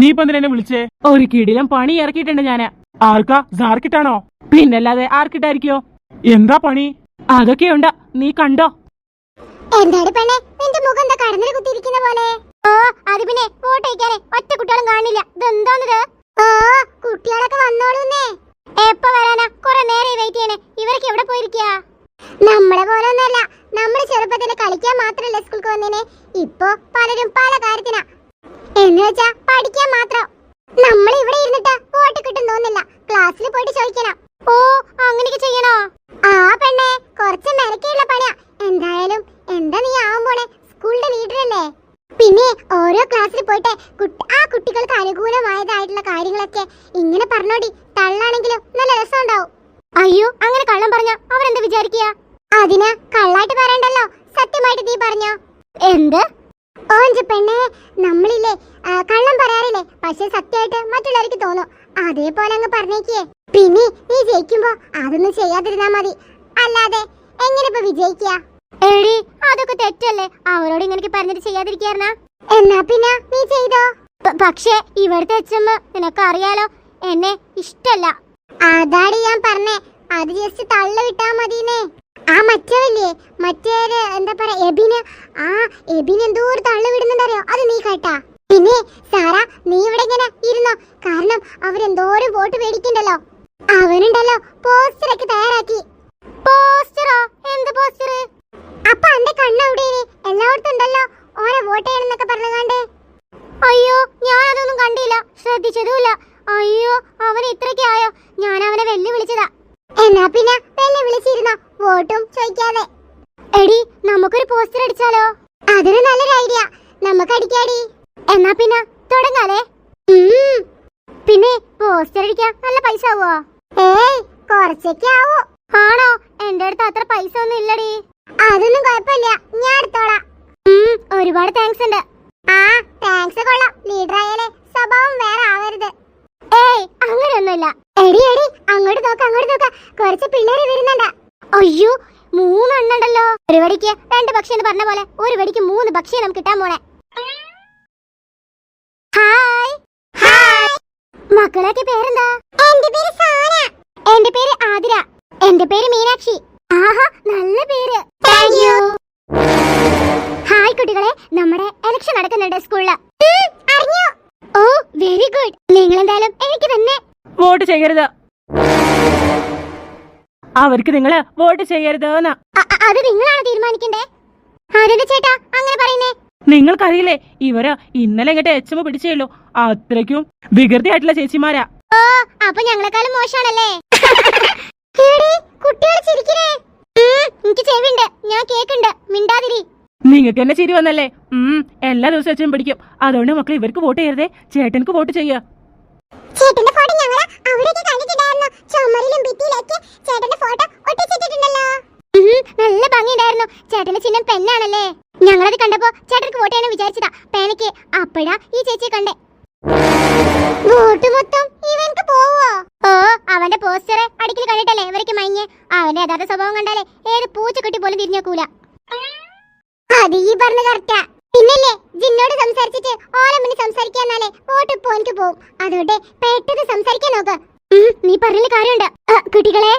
നീ ഇപ്പൊ എന്തിനെ വിളിച്ചേ? ഒരു കിടിലം പണി ഇറക്കിയിട്ടുണ്ട് ഞാൻ. ആർക്കാ? സാർക്കിട്ടാണോ പിന്നല്ലാതെ ആർക്കിട്ടായിരിക്കോ? എന്താ പണി? അതൊക്കെയുണ്ട്. നീ കണ്ടോ? എന്താടി പെണ്ണെ? നിന്റെ മുഖം എന്താ കടന്നിൽ കുത്തിയിരിക്കുന്ന പോലെ? ഓ അത് പിന്നെ ഫോട്ടോ അയക്കാനേ ഒറ്റ കുട്ടികളും കാണില്ല. ഇതെന്താണിത്? ഓ കുട്ടികളൊക്കെ വന്നോളൂന്നേ. എപ്പോ വരാനാ? കുറെ നേരെ വെയിറ്റ് ചെയ്യണേ. ഇവരൊക്കെ എവിടെ പോയിരിക്കാ? നമ്മളെ പോലെ ഒന്നല്ല നമ്മൾ ചെറുപ്പത്തിൽ കളിക്കാൻ മാത്രല്ലേ സ്കൂൾക്ക് വന്നേനെ. ഇപ്പൊ പലരും പല കാര്യത്തിനാ. എന്ന് വെച്ചാ പഠിക്കാൻ മാത്രം. നമ്മൾ ഇവിടെ ഇരുന്നിട്ട് വോട്ട് കിട്ടും തോന്നില്ല ക്ലാസ്സിൽ പോയിട്ട് ചോദിക്കണം. ഓ അങ്ങനെയൊക്കെ ചെയ്യണോ? ആ പെണ്ണെ കുറച്ച് മെനക്കെയുള്ള പണിയാ. എന്തായാലും എന്താ നീ ആവാൻ പോണേ? ലീഡർ അല്ലേ? പിന്നെ ഓരോ ക്ലാസ്സിൽ പോയിട്ട് ആ കുട്ടികൾക്ക് അനുകൂലമായതായിട്ടുള്ള കാര്യങ്ങളൊക്കെ ഇങ്ങനെ പറഞ്ഞോടി. തള്ളാണെങ്കിലും നല്ല രസമുണ്ടാവും. അയ്യോ അങ്ങനെ കള്ളം പറഞ്ഞ അവരെന്താ വിചാരിക്കുക അതിന് കള്ളായിട്ട് പറയണ്ടല്ലോ. സത്യമായിട്ട് നീ പറഞ്ഞോ? എന്ത്? ഓഞ്ച പെണ്ണെ നമ്മളില്ലേ കള്ളം പറയാറില്ലേ? പക്ഷെ സത്യമായിട്ട് മറ്റുള്ളവർക്ക് തോന്നും. അതേപോലെ അങ്ങ് പറഞ്ഞേക്കേ. പിന്നെ നീ ജയിക്കുമ്പോ അതൊന്നും ചെയ്യാതിരുന്നാ മതി. അല്ലാതെ എങ്ങനെ ഇപ്പൊ വിജയിക്കുക? എടി അതൊക്കെ തെറ്റല്ലേ. അവരോട് ഇങ്ങനെ പറഞ്ഞിട്ട് ചെയ്യാതിരിക്കായിരുന്ന? എന്നാ പിന്നെ നീ ചെയ്തോ? പക്ഷേ ഇവിടുത്തെ അച്ഛമ്മ നിനക്കറിയാലോ എന്നെ ഇഷ്ടല്ല. അതാടി ഞാൻ പറഞ്ഞേ. അത് ജസ്റ്റ് തള്ള വിട്ടാ മതിന്നേ ആ മറ്റവല്ലേ മറ്റേ എന്താ പറയാ എബിന് ആ എബിന് എന്തോ ഒരു തള്ളു അത് നീ കേട്ടാ. പിന്നെ സാറ നീ ഇവിടെ ഇങ്ങനെ ഇരുന്നോ? കാരണം അവരെന്തോരം വോട്ട് മേടിക്കണ്ടല്ലോ അവനുണ്ടല്ലോ പോസ്റ്റർ ഒക്കെ തയ്യാറാക്കി. പോസ്റ്ററോ? എന്ത് പോസ്റ്റർ അപ്പൊ അന്റെ കണ്ണെവിടെ എല്ലായിടത്തും ഉണ്ടല്ലോ ഓനെ വോട്ട് ചെയ്യണമെന്നൊക്കെ പറഞ്ഞുകൊണ്ട്. അയ്യോ ഞാൻ അതൊന്നും കണ്ടില്ല. ശ്രദ്ധിച്ചതുമില്ല. അയ്യോ അവൻ ഇത്രയ്ക്കായോ ഞാൻ അവനെ വെല്ലുവിളിച്ചതാ. എന്നാ പിന്നെ വെല്ലുവിളിച്ചിരുന്നോ? വോട്ടും ചോദിക്കാതെ. എടി നമുക്കൊരു പോസ്റ്റർ അടിച്ചാലോ? അതൊരു നല്ലൊരു ഐഡിയ നമുക്ക് അടിക്കാടി. എന്നാ പിന്നെ തുടങ്ങാലേ. പിന്നെ പോസ്റ്റർ അടിക്കാൻ നല്ല പൈസ ആവോ ഏയ് കുറച്ചൊക്കെ ആവോ. ആണോ? എന്റെ അടുത്ത് അത്ര പൈസ ഒന്നും ഇല്ലടി. അതൊന്നും കുഴപ്പമില്ല. ഞാൻ എടുത്തോളാം. ഒരുപാട് താങ്ക്സ് ഉണ്ട്. ആ താങ്ക്സ് കൊള്ളാം. ലീഡർ ആയാലേ സ്വഭാവം വേറെ ആവരുത്. ഏയ് അങ്ങനെയൊന്നുമില്ല. എടി എടി അങ്ങോട്ട് നോക്ക അങ്ങോട്ട് നോക്ക. കുറച്ച് പിള്ളേര് വരുന്നുണ്ട്. അയ്യോ മൂന്നെണ്ണുണ്ടല്ലോ. ഒരു വെടിക്ക് രണ്ട് പക്ഷി എന്ന് പറഞ്ഞ പോലെ ഒരു വെടിക്ക് മൂന്ന് പക്ഷിയെ നമുക്ക് കിട്ടാൻ പോണേ. ഹായ്. ഹായ്. മക്കളൊക്കെ പേരെന്താ? എന്റെ പേര് സാന. എന്റെ പേര് ആതിര. എന്റെ പേര് മീനാക്ഷി. ആഹാ നല്ല പേര്. താങ്ക് യു ഹായ് കുട്ടികളെ നമ്മുടെ ഇലക്ഷൻ നടക്കുന്നുണ്ട് സ്കൂളിൽ അറിഞ്ഞു. ഓ വെരി ഗുഡ് നിങ്ങൾ എന്തായാലും എനിക്ക് തന്നെ. വോട്ട് ചെയ്യരുത്. അവർക്ക് നിങ്ങൾ വോട്ട് ചെയ്യരുത് അത് നിങ്ങളാണ് തീരുമാനിക്കണ്ടേ? ചേട്ടാ അങ്ങനെ പറയുന്നേ? നിങ്ങൾക്കറിയില്ലേ ഇവർ ഇന്നലെ ഇങ്ങോട്ട് എച്ച് എം പിടിച്ചേയുള്ളൂ. അത്രയ്ക്കും വികൃതിയായിട്ടുള്ള ചേച്ചിമാരാ. ഓ അപ്പൊ ഞങ്ങളെക്കാളും മോശമാണല്ലേ? കുട്ടികൾ ചിരിക്കണേ. ഉം, എനിക്ക് ചെവിണ്ട് ഞാൻ കേക്കുണ്ട്. മിണ്ടാതിരി. നിങ്ങൾക്ക് തന്നെ ചിരി വന്നല്ലേ? ഉം എല്ലാ ദിവസവും എച്ച് പിടിക്കും. അതുകൊണ്ട് മക്കൾ ഇവർക്ക് വോട്ട് ചെയ്യരുതേ. ചേട്ടനക്ക് വോട്ട് ചെയ്യുക അവിടെയൊക്കെ കണ്ടിട്ടുണ്ടായിരുന്നു? ചുമരിലും ഭിത്തിയിലേക്ക് ചേട്ടന്റെ ഫോട്ടോ ഒട്ടിച്ചിട്ടുണ്ടല്ലോ നല്ല ഭംഗിയുണ്ടായിരുന്നു. ചേട്ടന്റെ ചിഹ്നം പെണ്ണാണല്ലേ? ഞങ്ങളത് കണ്ടപ്പോ ചേട്ടനക്ക് വോട്ട് ചെയ്യാൻ വിചാരിച്ചതാ. പേനക്ക് അപ്പഴാ ഈ ചേച്ചിയെ കണ്ടേ. വോട്ട് മൊത്തം ഇവൻക്ക് പോവോ? ഓ അവന്റെ പോസ്റ്റർ അടിക്കൽ കണ്ടിട്ടല്ലേ ഇവർക്ക് മഞ്ഞ് അവന്റെ യഥാർത്ഥ സ്വഭാവം കണ്ടാലേ ഏത് പൂച്ചക്കുട്ടി പോലും തിരിഞ്ഞേക്കൂല അത് ഈ പറഞ്ഞ കറക്റ്റാ പിന്നല്ലേ ജിന്നോട് സംസാരിച്ചിട്ട് ഓലമ്മിന് സംസാരിക്കാന്നാലേ വോട്ട് പോയിന്റ് പോവും. അതുകൊണ്ട് പെട്ടെന്ന് സംസാരിക്കാൻ നോക്ക്. നീ പറഞ്ഞ കാര്യമുണ്ട്. കുട്ടികളെ.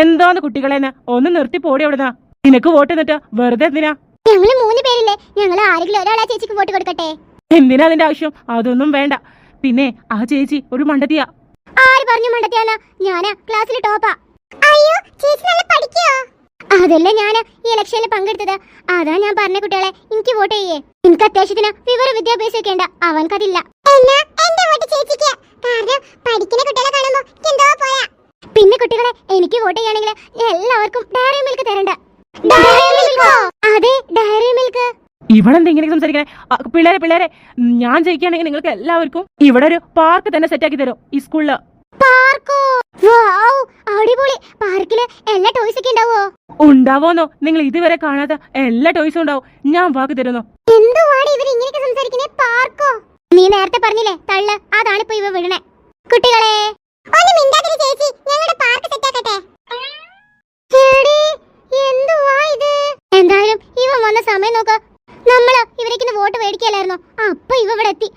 എന്താന്ന് കുട്ടികളെ ഒന്ന് നിർത്തി പോടി അവിടുന്ന്. നിനക്ക് വോട്ട് എന്നിട്ട് വെറുതെ എന്തിനാ? ഞങ്ങൾ മൂന്ന് പേരില്ലേ. ഞങ്ങൾ ആരെങ്കിലും ഒരാളാ ചേച്ചിക്ക് വോട്ട് കൊടുക്കട്ടെ? എന്തിനാ അതിന്റെ ആവശ്യം? അതൊന്നും വേണ്ട. പിന്നെ ആ ചേച്ചി ഒരു മണ്ടത്തിയാ. ആര് പറഞ്ഞു മണ്ടത്തിയാന ഞാനാ ക്ലാസ്സിൽ ടോപ്പാ അയ്യോ ചേച്ചി നല്ല പഠിക്കോ? അതല്ലേ ഞാൻ ഈ ഇലക്ഷനിൽ പങ്കെടുത്തത്? അതാ ഞാൻ പറഞ്ഞ കുട്ടികളെ എനിക്ക് വോട്ട് ചെയ്യേ. എനിക്ക് അത്യാവശ്യത്തിന് വിവര വിദ്യാഭ്യാസം ഒക്കെ ഉണ്ട്. അവൻക്കതില്ല. കാരണം പഠിക്കുന്ന കുട്ടികളെ കാണുമ്പോ എന്തോ പോയാ. പിന്നെ കുട്ടികളെ എനിക്ക് വോട്ട് ചെയ്യണമെങ്കിൽ എല്ലാവർക്കും ഡയറി മിൽക്ക് തരണ്ട. അതെ ഡയറി മിൽക്ക് ഇവിടെ എന്തെങ്കിലും സംസാരിക്കണേ. പിള്ളേരെ പിള്ളേരെ ഞാൻ ജയിക്കുകയാണെങ്കിൽ നിങ്ങൾക്ക് എല്ലാവർക്കും ഇവിടെ ഒരു പാർക്ക് തന്നെ സെറ്റാക്കി തരും ഈ സ്കൂളിൽ. പാർക്കോ? വാവ് അടിപൊളി. എല്ലാ ടോയ്സ് ഒക്കെ ഉണ്ടാവോ? ഉണ്ടാവോന്നോ? നിങ്ങൾ ഇതുവരെ കാണാത്ത എല്ലാ ടോയ്സും ഉണ്ടാവും. ഞാൻ വാക്ക് തരുന്നു. എന്തുവാണ് ഇവർ ഇങ്ങനെയൊക്കെ സംസാരിക്കുന്നേ? പാർക്കോ? നീ നേരത്തെ പറഞ്ഞില്ലേ തള്ള് അതാണ് ഇപ്പൊ ഇവ വിടണേ. കുട്ടികളെ ഒന്ന് മിണ്ടാതിരി ചേച്ചി ഞങ്ങളുടെ പാർക്ക് സെറ്റാക്കട്ടെ എന്തുവാ ഇത്? എന്തായാലും ഇവൻ വന്ന സമയം നോക്ക്. നമ്മൾ ഇവരേക്കിന്ന് വോട്ട് മേടിക്കലായിരുന്നോ അപ്പൊ ഇവ ഇവിടെ എത്തി.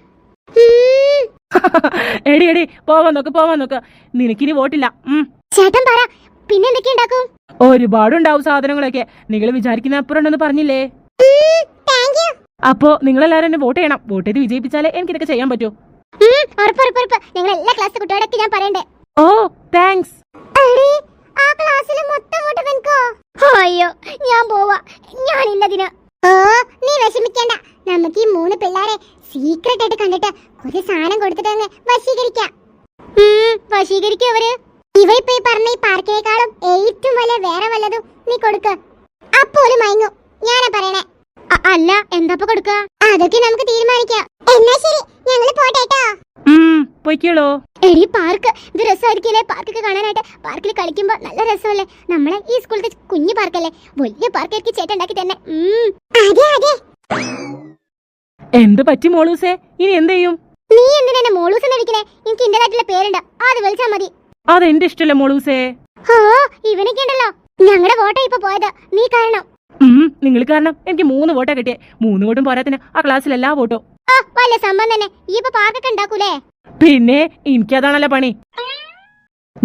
എടി എടി പോവാൻ നോക്ക് പോവാൻ നോക്ക്. നിനക്കിനി വോട്ടില്ല. ചേട്ടൻ പറ പിന്നെ എന്തൊക്കെ ഉണ്ടാക്കും? ഒരുപാടുണ്ടാവും സാധനങ്ങളൊക്കെ. നിങ്ങൾ വിചാരിക്കുന്ന അപ്പുറം ഉണ്ടെന്ന് പറഞ്ഞില്ലേ അപ്പോ നിങ്ങൾ നിങ്ങളെല്ലാരും എന്നെ വോട്ട് ചെയ്യണം. വോട്ട് ചെയ്ത് വിജയിപ്പിച്ചാലേ എനിക്ക് ഇതൊക്കെ ചെയ്യാൻ പറ്റൂ. ഞങ്ങൾ എല്ലാ ക്ലാസ് കുട്ടികളൊക്കെ ഞാൻ പറയണ്ടേ? ഓ താങ്ക്സ് ആ ക്ലാസ്സിലെ മൊത്തം വോട്ട് അയ്യോ ഞാൻ പോവാ. ഞാനില്ലതിന് വിഷമിക്കണ്ട. നമുക്ക് ഈ മൂന്ന് പിള്ളേരെ സീക്രട്ട് ആയിട്ട് കണ്ടിട്ട് ഒരു സാധനം കൊടുത്തിട്ട് അങ്ങ് വശീകരിക്കാം. വശീകരിക്കും അവർ. ഇവരിപ്പോ ഈ പറഞ്ഞ ഈ പാർക്കിനേക്കാളും ഏറ്റവും വലിയ വേറെ വല്ലതും നീ കൊടുക്ക. അപ്പോലും മയങ്ങും. ഞാനാ പറയണേ. അല്ല എന്താ കൊടുക്ക? അതൊക്കെ നമുക്ക് തീരുമാനിക്കാം. എന്നാ ശരി ഞങ്ങൾ പോട്ടെട്ടോ പൊയ്ക്കോളൂ. എടി പാർക്ക്. ഇത് രസമായിരിക്കില്ലേ പാർക്കൊക്കെ കാണാനായിട്ട്. പാർക്കിൽ കളിക്കുമ്പോ നല്ല രസമല്ലേ? നമ്മളെ ഈ സ്കൂളിലെ കുഞ്ഞു പാർക്കല്ലേ? വലിയ പാർക്കായിരിക്കും ചേട്ടൻ ഉണ്ടാക്കി തന്നെ അതെ അതെ. എന്ത് പറ്റി മോളൂസേ? ഇനി എന്ത് ചെയ്യും? നീ എന്തിനാ എന്നെ മോളൂസ് എന്ന് വിളിക്കണേ? എനിക്ക് ഇന്റേതായിട്ടുള്ള പേരുണ്ട്. അത് വിളിച്ചാ മതി. അതെന്റെ ഇഷ്ടല്ലേ മോളൂസേ? ഓ ഇവനൊക്കെ ഉണ്ടല്ലോ. ഞങ്ങളുടെ വോട്ടാ ഇപ്പൊ പോയത്. നീ കാരണം. നിങ്ങൾ കാരണം എനിക്ക് മൂന്ന് വോട്ടാ കിട്ടിയേ. മൂന്ന് വോട്ടും പോരാത്തിന് ആ ക്ലാസ്സിൽ എല്ലാ വോട്ടും. ആ വല്ല സംഭവം തന്നെ. ഈ ഇപ്പൊ പാർക്കൊക്കെ ഉണ്ടാക്കൂലേ? പിന്നെ എനിക്കതാണല്ലോ പണി.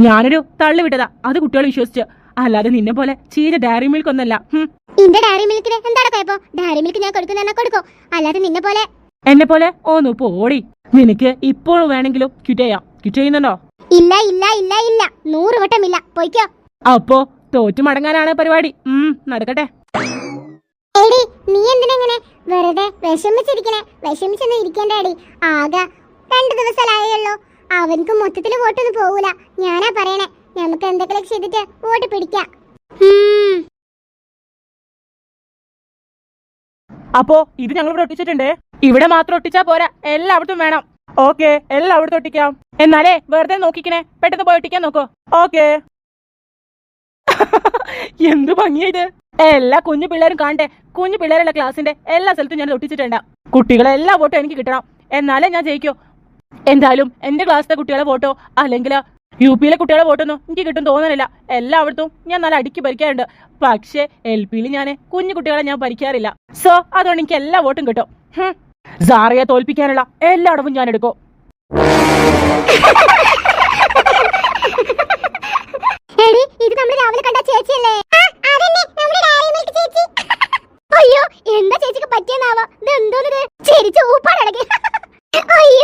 ഞാനൊരു തള്ളു വിട്ടതാ. അത് കുട്ടികൾ വിശ്വസിച്ചു. അല്ലാതെ നിന്നെ പോലെ ചീര ഡയറി മിൽക്ക് ഒന്നല്ല. ഹും. ഇന്റെ ഡയറി മിൽക്കിന് എന്താണ് ഡയറി മിൽക്ക് ഞാൻ കൊടുക്കുന്ന കൊടുക്കും. അല്ലാതെ നിന്നെ പോലെ. എന്നെ പോലെ? ഓന്നു പോടി. നിനക്ക് ഇപ്പോൾ വേണമെങ്കിലും ക്വിറ്റ് ചെയ്യാം. ക്വിറ്റ് ചെയ്യുന്നുണ്ടോ? ഇല്ല ഇല്ല ഇല്ല ഇല്ല. നൂറ് വട്ടം ഇല്ല. പൊയ്ക്കോ. അപ്പോ തോറ്റു മടങ്ങാനാണ് പരിപാടി. ഉം നടക്കട്ടെ. എടി നീ എന്തിനെങ്ങനെ വെറുതെ വിഷമിച്ചിരിക്കണേ? വിഷമിച്ചൊന്നും ഇരിക്കേണ്ടടി. ആകെ രണ്ടു ദിവസമായുള്ളൂ അവനക്ക് മൊത്തത്തിൽ വോട്ടൊന്നും പോകൂല ഞാനാ പറയണേ. നമുക്ക് എന്തെങ്കിലും ചെയ്തിട്ട് വോട്ട് പിടിക്കാം. അപ്പോ ഇത് ഞങ്ങൾ ഇവിടെ ഒട്ടിച്ചിട്ടുണ്ട്. ഇവിടെ മാത്രം ഒട്ടിച്ചാ പോരാ. എല്ലായിടത്തും വേണം. ഓക്കെ എല്ലായിടത്തും ഒട്ടിക്കാം. എന്നാലേ വെറുതെ നോക്കിക്കണേ. പെട്ടെന്ന് പോയി ഒട്ടിക്കാൻ നോക്കോ. ഓക്കെ. എന്ത് ഭംഗിയായിട്ട് എല്ലാ കുഞ്ഞു പിള്ളേരും കാണട്ടെ. കുഞ്ഞു പിള്ളേരുള്ള ക്ലാസ്സിന്റെ എല്ലാ സ്ഥലത്തും ഞാൻ ഒട്ടിച്ചിട്ടുണ്ട്. കുട്ടികളെ എല്ലാ വോട്ടും എനിക്ക് കിട്ടണം. എന്നാലേ ഞാൻ ജയിക്കൂ. എന്തായാലും എന്റെ ക്ലാസ്സിലെ കുട്ടികളെ വോട്ടോ? അല്ലെങ്കിൽ യു പിയിലെ കുട്ടികളെ വോട്ടൊന്നും എനിക്ക് കിട്ടും തോന്നുന്നില്ല എല്ലായിടത്തും ഞാൻ നല്ല അടിക്ക് ഭരിക്കാറുണ്ട്. പക്ഷേ എൽ പിയിൽ ഞാൻ കുഞ്ഞു കുട്ടികളെ ഞാൻ ഭരിക്കാറില്ല. സോ അതുകൊണ്ട് എനിക്ക് എല്ലാ വോട്ടും കിട്ടും. സാറിയെ തോൽപ്പിക്കാനുള്ള തോൽപ്പിക്കാനുള്ള എല്ലായിടവും ഞാൻ എടുക്കും. എടി ഇത് അയ്യോ എന്താ ചേച്ചിക്ക് പറ്റിയെന്നാവോ? ഇത് എന്തോന്നത് ചിരിച്ച് ഊപ്പാടടങ്ങി അയ്യോ